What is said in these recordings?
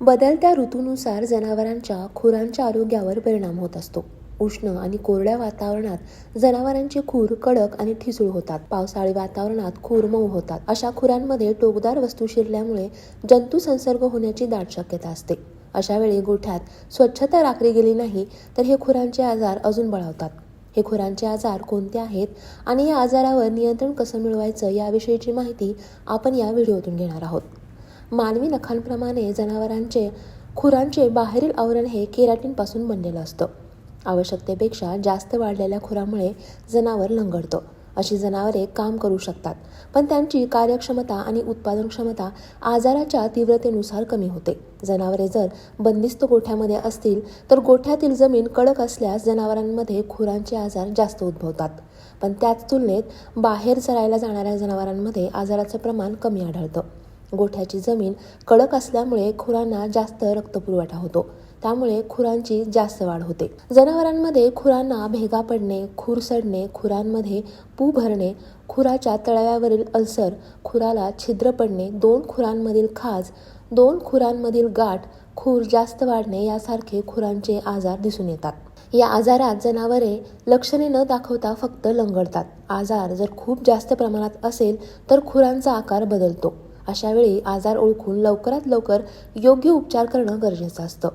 बदलत्या ऋतूनुसार जनावरांच्या खुरांच्या आरोग्यावर परिणाम होत असतो. उष्ण आणि कोरड्या वातावरणात जनावरांचे खूर कडक आणि ठिसूळ होतात. पावसाळी वातावरणात खूर मऊ होतात. अशा खुरांमध्ये टोकदार वस्तू शिरल्यामुळे जंतू संसर्ग होण्याची दाट शक्यता असते. अशा वेळी गोठ्यात स्वच्छता राखली गेली नाही तर हे खुरांचे आजार अजून बळावतात. हे खुरांचे आजार कोणते आहेत आणि या आजारावर नियंत्रण कसं मिळवायचं याविषयीची माहिती आपण या व्हिडिओतून घेणार आहोत. मानवी नखांप्रमाणे जनावरांचे खुरांचे बाहेरील आवरण हे केराटीनपासून बनलेलं असतं. आवश्यकतेपेक्षा जास्त वाढलेल्या खुरामुळे जनावर लंगडतो. अशी जनावरे काम करू शकतात पण त्यांची कार्यक्षमता आणि उत्पादन क्षमता आजाराच्या तीव्रतेनुसार कमी होते. जनावरे जर बंदिस्त गोठ्यामध्ये असतील तर गोठ्यातील जमीन कडक असल्यास जनावरांमध्ये खुरांचे आजार जास्त उद्भवतात. पण त्याच तुलनेत बाहेर चरायला जाणाऱ्या जनावरांमध्ये आजाराचं प्रमाण कमी आढळतं. गोठ्याची जमीन कडक असल्यामुळे खुरांना जास्त रक्तपुरवठा होतो. त्यामुळे खुरांची जास्त वाढ होते. जनावरांमध्ये खुरांना भेगा पडणे खूर सडणे खुरांमध्ये पू भरणे खुराच्या तळव्यावरील अल्सर खुराला छिद्र पडणे दोन खुरांमधील खाज दोन खुरांमधील गाठ खूर जास्त वाढणे यासारखे खुरांचे आजार दिसून येतात. या आजारात जनावरे लक्षणे न दाखवता फक्त लंगडतात. आजार जर खूप जास्त प्रमाणात असेल तर खुरांचा आकार बदलतो. अशा वेळी आजार ओळखून लवकरात लवकर योग्य उपचार करणं गरजेचं असतं.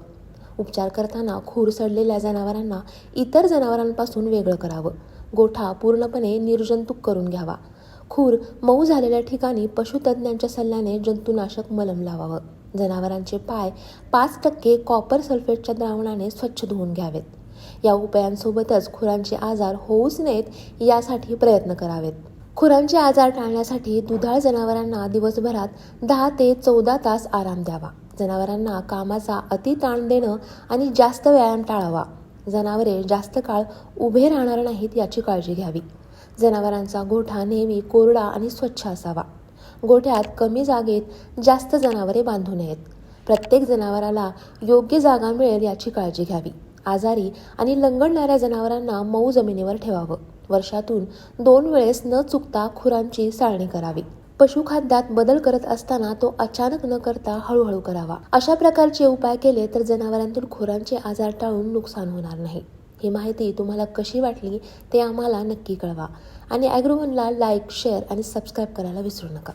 उपचार करताना खूर सडलेल्या जनावरांना इतर जनावरांपासून वेगळं करावं. गोठा पूर्णपणे निर्जंतुक करून घ्यावा. खूर मऊ झालेल्या ठिकाणी पशुतज्ञांच्या सल्ल्याने जंतुनाशक मलम लावावं. जनावरांचे पाय पाच टक्के कॉपर सल्फेटच्या द्रावणाने स्वच्छ धुवून घ्यावेत. या उपायांसोबतच खुरांचे आजार होऊच नयेत यासाठी प्रयत्न करावेत. खुरांचे आजार टाळण्यासाठी दुधाळ जनावरांना दिवसभरात दहा ते चौदा तास आराम द्यावा. जनावरांना कामाचा अति ताण देणं आणि जास्त व्यायाम टाळावा. जनावरे जास्त काळ उभे राहणार नाहीत याची काळजी घ्यावी. जनावरांचा गोठा नेहमी कोरडा आणि स्वच्छ असावा. गोठ्यात कमी जागेत जास्त जनावरे बांधू नयेत. प्रत्येक जनावराला योग्य जागा मिळेल याची काळजी घ्यावी. आजारी आणि लंगडणाऱ्या जनावरांना मऊ जमिनीवर ठेवावं. वर्षातून दोन वेळेस न चुकता खुरांची चाळणी करावी. पशुखाद्यात बदल करत असताना तो अचानक न करता हळूहळू करावा. अशा प्रकारचे उपाय केले तर जनावरांतील खुरांचे आजार टाळून नुकसान होणार नाही. ही माहिती तुम्हाला कशी वाटली ते आम्हाला नक्की कळवा. आणि ॲग्रोवनला लाईक शेअर आणि सबस्क्राईब करायला विसरू नका.